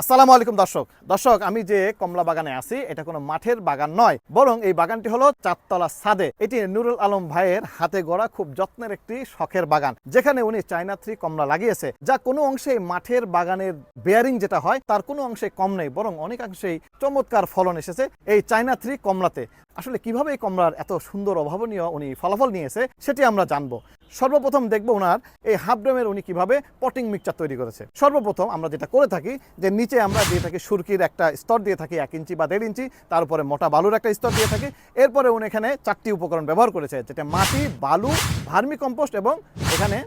আসসালামু আলাইকুম দর্শক। দর্শক, আমি যে কমলা বাগানে আছি, এটা কোনো মাঠের বাগান নয়, বরং এই বাগানটি হলো চারতলা সাদে এটি নুরুল আলম ভাইয়ের হাতে গড়া খুব যত্নের একটি শখের বাগান, যেখানে উনি চায়না থ্রি কমলা লাগিয়েছে। যা কোনো অংশে মাঠের বাগানের বেয়ারিং যেটা হয়, তার কোনো অংশে কম নেই, বরং অনেকাংশেই চমৎকার ফলন এসেছে এই চায়না থ্রি কমলাতে। আসলে কীভাবে এই কমলার এত সুন্দর, অভাবনীয় উনি ফলাফল নিয়েছে সেটি আমরা জানব। সর্বপ্রথম দেখব ওনার এই হাফ ড্রামের উনি কীভাবে পটিং মিক্সচার তৈরি করেছে। সর্বপ্রথম আমরা যেটা করে থাকি যে নিচে আমরা দিয়ে থাকি সুরকির একটা স্তর দিয়ে থাকি এক ইঞ্চি বা দেড় ইঞ্চি তার উপরে মোটা বালুর একটা স্তর দিয়ে থাকি। এরপরে উনি এখানে চারটি উপকরণ ব্যবহার করেছে, যেটা মাটি, বালু ভার্মি কম্পোস্ট এবং এখানে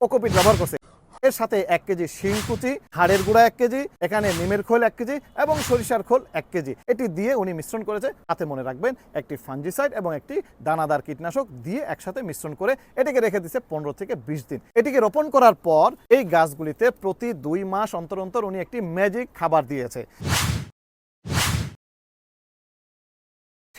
কোকোপিট ব্যবহার করছে। এর সাথে এক কেজি শিং কুচি, হাড়ের গুঁড়া এক কেজি, এখানে নিমের খোল এক কেজি এবং সরিষার খোল এক কেজি। এটি দিয়ে উনি মিশ্রণ করেছে। হাতে মনে রাখবেন, একটি ফাঞ্জিসাইড এবং একটি দানাদার কীটনাশক দিয়ে একসাথে মিশ্রণ করে এটিকে রেখে দিচ্ছে পনেরো থেকে বিশ দিন। এটিকে রোপণ করার পর এই গাছগুলিতে প্রতি দুই মাস অন্তর অন্তর উনি একটি ম্যাজিক খাবার দিয়েছে।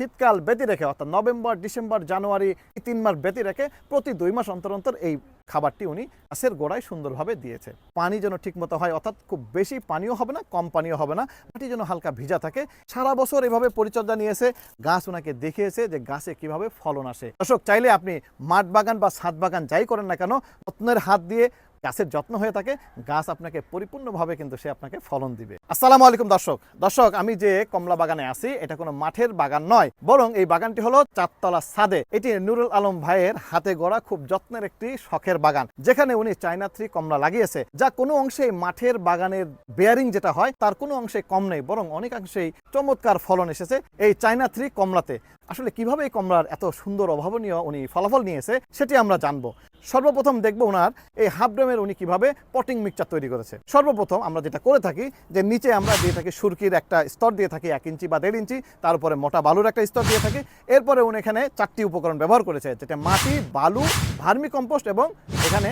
শীতকাল ব্যতি রেখে, অর্থাৎ নভেম্বর, ডিসেম্বর, জানুয়ারি তিন মাস ব্যতি রেখে প্রতি দুই মাস অন্তর অন্তর এই খাবারটি উনি গাছের গোড়ায় সুন্দরভাবে দিয়েছে। পানি যেন ঠিকমতো হয়, অর্থাৎ খুব বেশি পানিও হবে না, কম পানিও হবে না, মাটি যেন হালকা ভিজা থাকে। সারা বছর এভাবে পরিচর্যা নিয়েছে, গাছ ওনাকে দেখিয়েছে যে গাছে কীভাবে ফলন আসে। দর্শক, চাইলে আপনি মাঠ বাগান বা ছাদ বাগান যাই করেন না কেন, যত্নের হাত দিয়ে গাছের যত্ন হয়ে থাকে, গাছ আপনাকে পরিপূর্ণভাবে কিন্তু সে আপনাকে ফলন দিবে। আসসালামু আলাইকুম দর্শক। দর্শক, আমি যে কমলা বাগানে আছি, এটা কোনো মাঠের বাগান নয়, বরং এই বাগানটি হলো চারতলা সাদে এটি নুরুল আলম ভাইয়ের হাতে গড়া খুব যত্নের একটি শখের বাগান, যেখানে উনি চায়না থ্রি কমলা লাগিয়েছে। যা কোনো অংশে মাঠের বাগানের বেয়ারিং যেটা হয়, তার কোনো অংশে কম নেই, বরং অনেকাংশেই চমৎকার ফলন এসেছে এই চায়না থ্রি কমলাতে। আসলে কীভাবে এই কমলার এত সুন্দর অভাবনীয় উনি ফলাফল নিয়েছে, সেটি আমরা জানব। সর্বপ্রথম দেখব ওনার এই হাফ ড্রামের উনি কীভাবে পটিং মিক্সচার তৈরি করেছে। সর্বপ্রথম আমরা যেটা করে থাকি যে নিচে আমরা দিয়ে থাকি সুরকির একটা স্তর দিয়ে থাকি এক ইঞ্চি বা দেড় ইঞ্চি, তার উপরে মোটা বালুর একটা স্তর দিয়ে থাকি। এরপরে উনি এখানে চারটি উপকরণ ব্যবহার করেছে, যেটা মাটি, বালু ভার্মি কম্পোস্ট এবং এখানে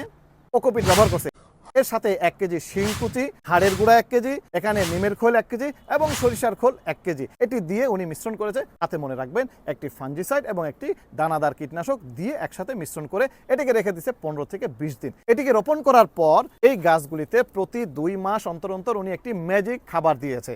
ওকোপিট ব্যবহার করছে। এর সাথে এক কেজি শিং কুচি, হাড়ের গুঁড়া এক কেজি, এখানে নিমের খোল এক কেজি এবং সরিষার খোল এক কেজি। এটি দিয়ে উনি মিশ্রণ করেছে। তাতে মনে রাখবেন, একটি ফাঞ্জিসাইড এবং একটি দানাদার কীটনাশক দিয়ে একসাথে মিশ্রণ করে এটিকে রেখে দিচ্ছে পনেরো থেকে বিশ দিন। এটিকে রোপণ করার পর এই গাছগুলিতে প্রতি দুই মাস অন্তর অন্তর উনি একটি ম্যাজিক খাবার দিয়েছে।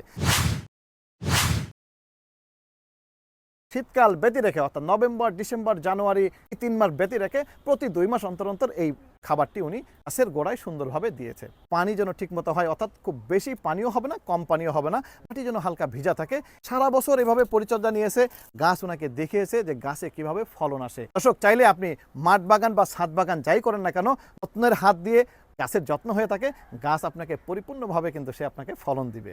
শীতকাল ব্যতি রেখে, অর্থাৎ নভেম্বর, ডিসেম্বর, জানুয়ারি তিন মাস ব্যতি রেখে প্রতি দুই মাস অন্তর অন্তর এই খাবারটি উনি গাছের গোড়ায় সুন্দরভাবে দিয়েছে। পানি যেন ঠিকমতো হয়, অর্থাৎ খুব বেশি পানিও হবে না, কম পানিও হবে না, মাটি যেন হালকা ভিজা থাকে। সারা বছর এভাবে পরিচর্যা নিয়েছে, গাছ ওনাকে দেখিয়েছে যে গাছে কীভাবে ফলন আসে। দর্শক, চাইলে আপনি মাঠ বাগান বা ছাদ বাগান যাই করেন না কেন, যত্নের হাত দিয়ে গাছের যত্ন হয়ে থাকে, গাছ আপনাকে পরিপূর্ণভাবে কিন্তু সে আপনাকে ফলন দিবে।